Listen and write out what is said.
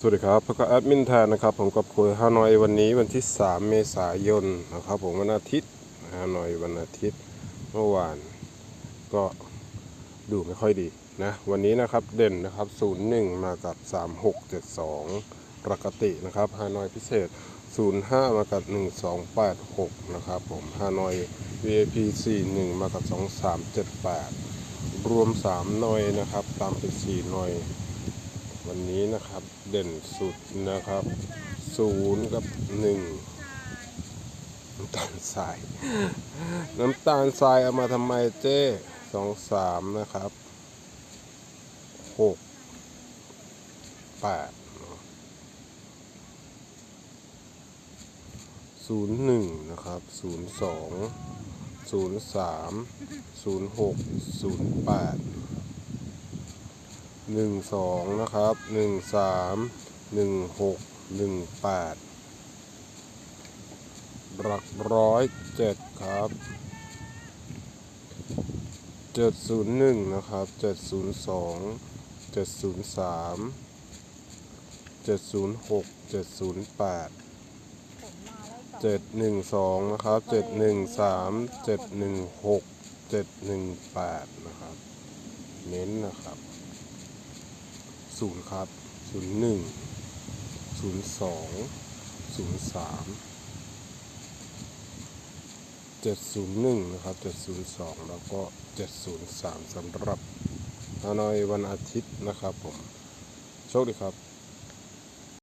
สวัสดีครับพบกับแอดมินแทนนะครับ ผมกับคุยฮานอยวันนี้วันที่ 3 เมษายนนะครับผมวันอาทิตย์ฮานอยวันอาทิตย์เมื่อวานก็ดูไม่ค่อยดีนะวันนี้นะครับเด่นนะครับ 01 มากับ 3672ปกตินะครับฮานอยพิเศษ 05 มากับ 1286 นะครับผมฮานอย VIP 41 มากับ 2378 รวม 3 หน่อยนะครับ ตามไป4หน่อย วันนี้นะครับเด่นสุดนะครับศูนย์กับหนึ่งน้ำตาลทราย น้ำตาลทรายเอามาทำไมเจ้สองสามนะครับหกแปดศูนย์หนึ่งนะครับศูนย์สองศูนย์สามศูนย์หกศูนย์แปด หนึ่งสองนะครับหนึ่งสามหนึ่งหกหนึ่งแปดหลักร้อยเจ็ดครับเจ็ดศูนย์หนึ่งนะครับเจ็ดศูนย์สองเจ็ดศูนย์สามเจ็ดศูนย์หกเจ็ดศูนย์แปดเจ็ดหนึ่งสองนะครับเจ็ดหนึ่งสามเจ็ดหนึ่งหกเจ็ดหนึ่งแปดนะครับ เน้นนะครับ ศูนย์ครับศูนย์หนึ่งศูนย์สองศูนย์สามเจ็ดศูนย์หนึ่งนะครับเจ็ดศูนย์สองแล้วก็เจ็ดศูนย์สามสำหรับฮานอยวันอาทิตย์นะครับผม โชคดีครับ